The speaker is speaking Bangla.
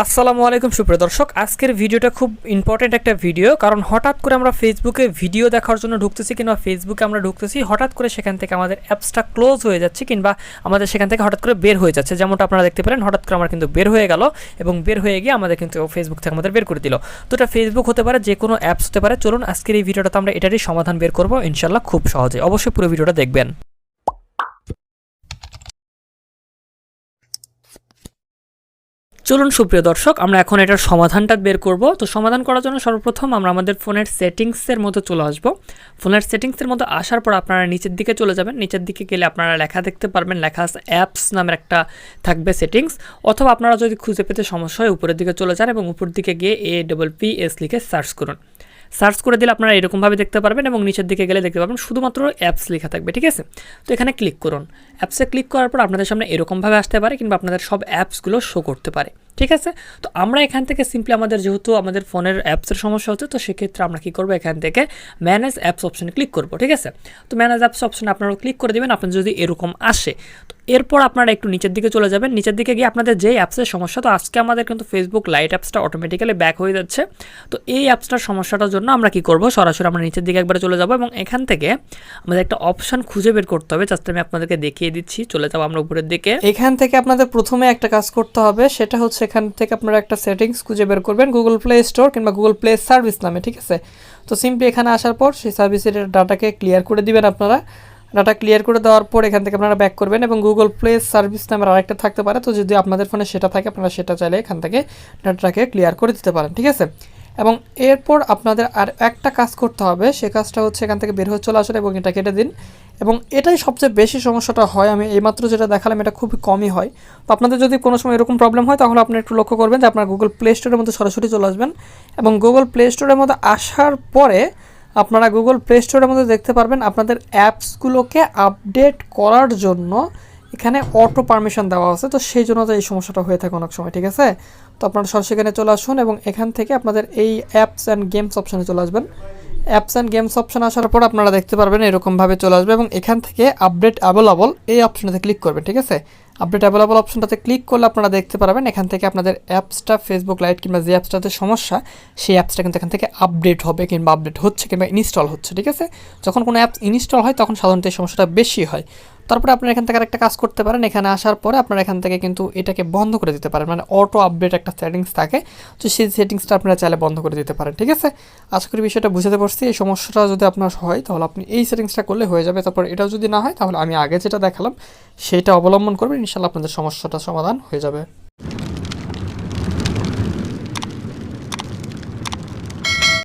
আসসালামু আলাইকুম, সুপ্রিয় দর্শক। আজকের ভিডিওটা খুব ইম্পর্টেন্ট একটা ভিডিও কারণ হঠাৎ করে আমরা ফেসবুকে ভিডিও দেখার জন্য ঢুকতেছি কিংবা ফেসবুকে আমরা ঢুকতেছি, হঠাৎ করে সেখান থেকে আমাদের অ্যাপসটা ক্লোজ হয়ে যাচ্ছে কিংবা আমাদের সেখান থেকে হঠাৎ করে বের হয়ে যাচ্ছে। যেমনটা আপনারা দেখতে পেলেন, হঠাৎ করে আমার কিন্তু বের হয়ে গেল এবং বের হয়ে গিয়ে আমাদের কিন্তু ফেসবুক থেকে আমাদের বের করে দিল। তো এটা ফেসবুক হতে পারে, যে কোনো অ্যাপস হতে পারে। চলুন, আজকের এই ভিডিওটাতে আমরা এটারই সমাধান বের করব ইনশাল্লাহ খুব সহজে। অবশ্যই পুরো ভিডিওটা দেখবেন। চলুন সুপ্রিয় দর্শক, আমরা এখন এটার সমাধানটা বের করব। তো সমাধান করার জন্য সর্বপ্রথম আমরা আমাদের ফোনের সেটিংসের মতো চলে আসব। ফোনের সেটিংসের মতো আসার পর আপনারা নিচের দিকে চলে যাবেন। নিচের দিকে গেলে আপনারা লেখা দেখতে পারবেন, লেখা অ্যাপস নামের একটা থাকবে সেটিংস। অথবা আপনারা যদি খুঁজে পেতে সমস্যা হয়, উপরের দিকে চলে যান এবং উপর দিকে গিয়ে এ ডবল পি এস লিখে সার্চ করুন। সার্চ করে দিলে আপনারা এরকমভাবে দেখতে পারবেন এবং নিচের দিকে গেলে দেখতে পাবেন শুধুমাত্র অ্যাপস লেখা থাকবে, ঠিক আছে? তো এখানে ক্লিক করুন। অ্যাপসে ক্লিক করার পর আপনাদের সামনে এরকমভাবে আসতে পারে কিংবা আপনাদের সব অ্যাপসগুলো শো করতে পারে। ঠিক আছে? তো আমরা এখান থেকে সিম্পলি আমাদের যেহেতু আমাদের ফোনের অ্যাপসের সমস্যা হচ্ছে, তো সেক্ষেত্রে আমরা কী করব? এখান থেকে ম্যানেজ অ্যাপস অপশনে ক্লিক করব, ঠিক আছে? তো ম্যানেজ অ্যাপস অপশনে আপনারা ক্লিক করে দেবেন আপনার যদি এরকম আসে, তো এরপর আপনারা একটু নিচের দিকে চলে যাবেন। নিচের দিকে গিয়ে আপনাদের যেই অ্যাপসের সমস্যা, তো আজকে আমাদের কিন্তু ফেসবুক লাইট অ্যাপসটা অটোমেটিক্যালি ব্যাক হয়ে যাচ্ছে। তো এই অ্যাপসটার সমস্যাটার জন্য আমরা কি করব? সরাসরি আমরা নিচের দিকে একবারে চলে যাব এবং এখান থেকে আমাদের একটা অপশান খুঁজে বের করতে হবে। জাস্ট আমি আপনাদেরকে দেখিয়ে দিচ্ছি, চলে যাব আমরা উপরের দিকে। এখান থেকে আপনাদের প্রথমে একটা কাজ করতে হবে, সেটা হচ্ছে এখান থেকে আপনারা একটা সেটিংস খুঁজে বের করবেন গুগল প্লে স্টোর কিংবা গুগল প্লে সার্ভিস নামে, ঠিক আছে? তো সিম্পলি এখানে আসার পর সেই সার্ভিসের ডাটাকে ক্লিয়ার করে দিবেন আপনারা। ডাটা ক্লিয়ার করে দেওয়ার পর এখান থেকে আপনারা ব্যাক করবেন এবং গুগল প্লে সার্ভিস নামের আরেকটা থাকতে পারে। তো যদি আপনাদের ফোনে সেটা থাকে, আপনারা সেটা চাইলে এখান থেকে ডাটাটাকে ক্লিয়ার করে দিতে পারেন, ঠিক আছে? এবং এরপর আপনাদের আর একটা কাজ করতে হবে, সে কাজটা হচ্ছে এখান থেকে বের হয়ে চলে আসুন এবং এটা কেটে দিন। এবং এটাই সবচেয়ে বেশি সমস্যাটা হয়, আমি এইমাত্র যেটা দেখালাম এটা খুবই কমই হয়। তো আপনাদের যদি কোনো সময় এরকম প্রবলেম হয়, তাহলে আপনি একটু লক্ষ্য করবেন যে আপনার গুগল প্লে স্টোরের মধ্যে সরাসরি চলে আসবেন এবং গুগল প্লে স্টোরের মধ্যে আসার পরে আপনারা গুগল প্লে স্টোরের মধ্যে দেখতে পারবেন আপনাদের অ্যাপসগুলোকে আপডেট করার জন্য এখানে অটো পারমিশন দেওয়া আছে। তো সেই জন্য তো এই সমস্যাটা হয়ে থাকে অনেক সময়, ঠিক আছে? তো আপনারা সরাসরি এখানে চলে আসুন এবং এখান থেকে আপনাদের এই অ্যাপস অ্যান্ড গেমস অপশানে চলে আসবেন। অ্যাপস অ্যান্ড গেমস অপশন আসার পর আপনারা দেখতে পারবেন এরকমভাবে চলে আসবে এবং এখান থেকে আপডেট অ্যাভেলেবল এই অপশানেতে ক্লিক করবেন, ঠিক আছে? আপডেট অ্যাভেলেবল অপশনটাতে ক্লিক করলে আপনারা দেখতে পারবেন এখান থেকে আপনাদের অ্যাপসটা ফেসবুক লাইট কিংবা যে অ্যাপসটাতে সমস্যা, সেই অ্যাপসটা কিন্তু এখান থেকে আপডেট হবে কিংবা আপডেট হচ্ছে কিংবা ইনস্টল হচ্ছে, ঠিক আছে? যখন কোনো অ্যাপস ইনস্টল হয়, তখন সাধারণত এই সমস্যাটা বেশি হয়। তারপরে আপনারা এখান থেকে একটা কাজ করতে পারেন। এখানে আসার পরে আপনারা এখান থেকে কিন্তু এটাকে বন্ধ করে দিতে পারেন। মানে অটো আপডেট একটা সেটিংস থাকে। তো সেই সেটিংসটা আপনারা চাইলে বন্ধ করে দিতে পারেন, ঠিক আছে? আশা করি বিষয়টা বুঝতে পারছি। এই সমস্যাটা যদি আপনার হয়, তাহলে আপনি এই সেটিংসটা করলে হয়ে যাবে। তারপর এটাও যদি না হয়, তাহলে আমি আগে যেটা দেখালাম, সেটা অবলম্বন করবেন। ইনশাল্লাহ আপনাদের সমস্যাটা সমাধান হয়ে যাবে।